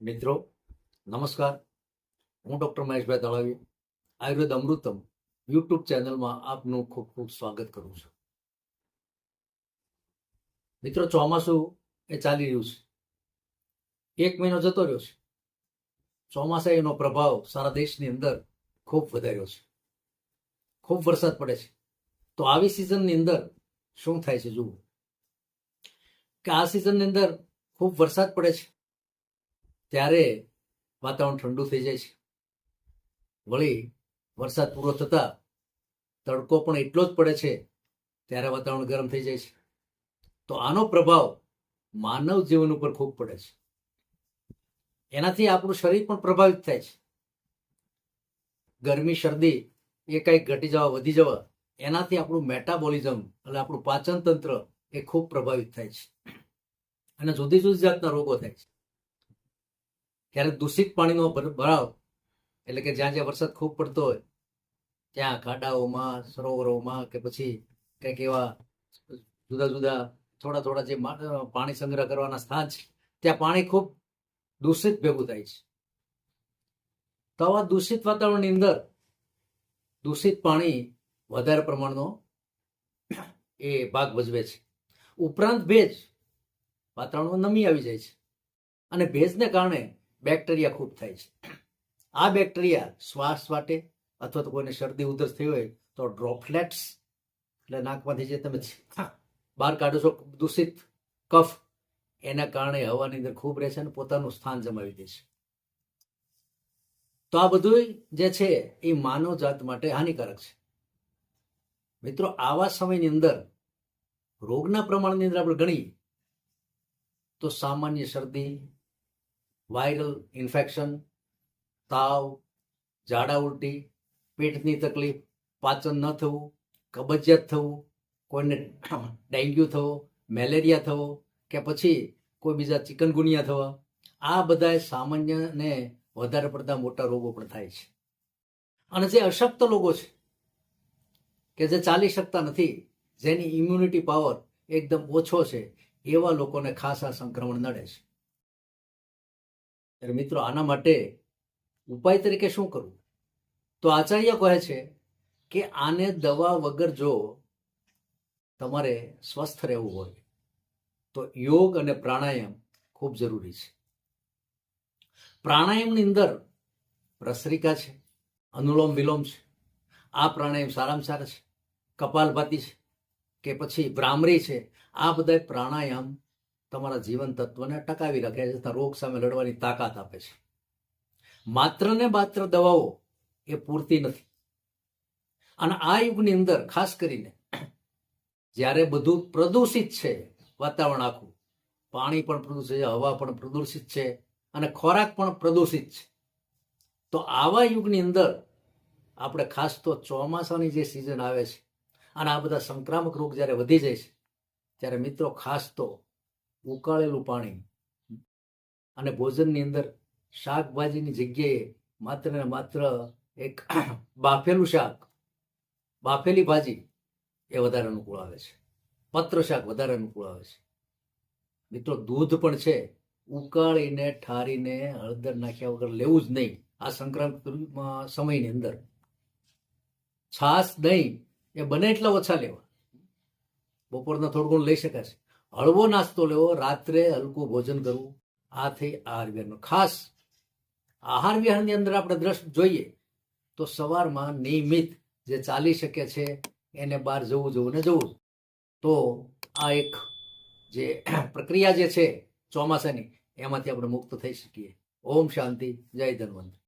મિત્રો, નમસ્કાર. હું ડૉક્ટર મહેશભાઈ તળાવી આયુર્વેદ અમૃતમ યુટ્યુબ ચેનલમાં આપનું ખૂબ ખૂબ સ્વાગત કરું છું. મિત્રો, ચોમાસું એ ચાલી રહ્યું છે. એક મહિનો જતો રહ્યો છે. ચોમાસા એનો પ્રભાવ સારા દેશની અંદર ખૂબ વધાર્યો છે. ખૂબ વરસાદ પડે છે. તો આવી સિઝનની અંદર શું થાય છે જુઓ. કે આ સિઝનની અંદર ખૂબ વરસાદ પડે છે. ત્યારે વાતાવરણ ઠંડુ થઈ જાય છે. વળી વરસાદ પૂરો થતા તડકો પણ એટલો જ પડે છે, ત્યારે વાતાવરણ ગરમ થઈ જાય છે. તો આનો પ્રભાવ માનવ જીવન ઉપર ખૂબ પડે છે. એનાથી આપણું શરીર પણ પ્રભાવિત થાય છે. ગરમી, શરદી એ કંઈક ઘટી જવા, વધી જવા, એનાથી આપણું મેટાબોલિઝમ એટલે આપણું પાચન તંત્ર એ ખૂબ પ્રભાવિત થાય છે. અને જુદી જુદી જાતના રોગો થાય છે. ક્યારેક દૂષિત પાણીનો ભરાવ એટલે કે જ્યાં જ્યાં વરસાદ ખૂબ પડતો હોય, ત્યાં ખાડાઓમાં સરોવરોમાં કે પછી કંઈક એવા જુદા જુદા થોડા થોડા જે પાણી સંગ્રહ કરવાના સ્થાન છે, ત્યાં પાણી ખૂબ દૂષિત ભેગું થાય છે. તો આવા દૂષિત વાતાવરણની અંદર દૂષિત પાણી વધારે પ્રમાણનો એ ભાગ ભજવે છે. ઉપરાંત ભેજ વાતાવરણમાં નમી આવી જાય છે. અને ભેજને કારણે બેક્ટેરિયા ખૂબ થાય છે. આ બેક્ટેરિયા શ્વાસ માટે અથવા તો કોઈને શરદી ઉધરસ થઈ હોય તો ડ્રોપલેટ્સ, એટલે નાકમાંથી જે તમે બહાર કાઢો છો, દૂષિત કફ, એના કારણે હવાની અંદર ખૂબ રહે છે અને પોતાનું સ્થાન જમાવી દે છે તો આ બધું જે છે એ માનવ જાત માટે હાનિકારક છે. મિત્રો, આવા સમયની અંદર રોગના પ્રમાણની અંદર આપણે ગણીએ તો સામાન્ય શરદી વાયરલ ઇન્ફેક્શન, તાવ, ઝાડા ઉલટી, પેટની તકલીફ, પાચન ન થવું, કબજિયાત થવું, કોઈને ડેન્ગ્યુ થવો, મેલેરિયા થવો કે પછી કોઈ બીજા ચિકનગુનિયા થવા, આ બધા સામાન્ય ને વધારે પડતા મોટા રોગો પણ થાય છે. અને જે અશક્ત લોકો છે, કે જે ચાલી શકતા નથી, જેની ઇમ્યુનિટી પાવર એકદમ ઓછો છે, એવા લોકોને ખાસ આ સંક્રમણ નડે છે. ત્યારે મિત્રો આના માટે ઉપાય તરીકે શું કરવું? તો આચાર્ય કહે છે કે આને દવા વગર જો તમારે સ્વસ્થ રહેવું હોય, તો યોગ અને પ્રાણાયામ ખૂબ જરૂરી છે. પ્રાણાયામની અંદર પ્રસરિકા છે, અનુલોમ વિલોમ છે, આ પ્રાણાયામ સારામાં સારા છે, કપાલભાતી છે, કે પછી ભ્રામરી છે, આ બધા પ્રાણાયામ તમારા જીવન તત્વને ટકાવી રાખે છે, તથા રોગ સામે લડવાની તાકાત આપે છે. માત્ર ને માત્ર દવાઓ એ પૂરતી નથી. અને આ યુગની અંદર ખાસ કરીને જ્યારે બધું પ્રદૂષિત છે, વાતાવરણ આખું, પાણી પણ પ્રદૂષિત છે, હવા પણ પ્રદૂષિત છે, અને ખોરાક પણ પ્રદૂષિત છે, તો આવા યુગની અંદર આપણે ખાસ તો ચોમાસાની જે સિઝન આવે છે, અને આ બધા સંક્રામક રોગ જ્યારે વધી જાય છે, ત્યારે મિત્રો ખાસ તો ઉકાળેલું પાણી. અને ભોજનની અંદર શાકભાજીની જગ્યાએ માત્ર ને માત્ર એક બાફેલું શાક, બાફેલી ભાજી એ વધારે અનુકૂળ આવે છે. પત્ર શાક વધારે અનુકૂળ આવે છે. મિત્રો, દૂધ પણ છે. ઉકાળીને, ઠારીને, હળદર નાખ્યા વગર લેવું જ નહીં. આ સંક્રાંત સમયની અંદર. છાશ દહીં એ બને એટલા ઓછા લેવા. બપોરના થોડું ઘણું લઈ શકાશે. હળવો નાસ્તો લેવો, રાત્રે હલકું ભોજન કરવું આ થઈ આહાર વિહારનો. ખાસ આહાર વિહારની અંદર આપણે દ્રષ્ટ જોઈએ તો સવારમાં નિયમિત જે ચાલી શકે છે એને બહાર જવું જવું ને જવું. તો આ એક જે પ્રક્રિયા જે છે ચોમાસાની, એમાંથી આપણે મુક્ત થઈ શકીએ. ઓમ શાંતિ, જય ધન્વંત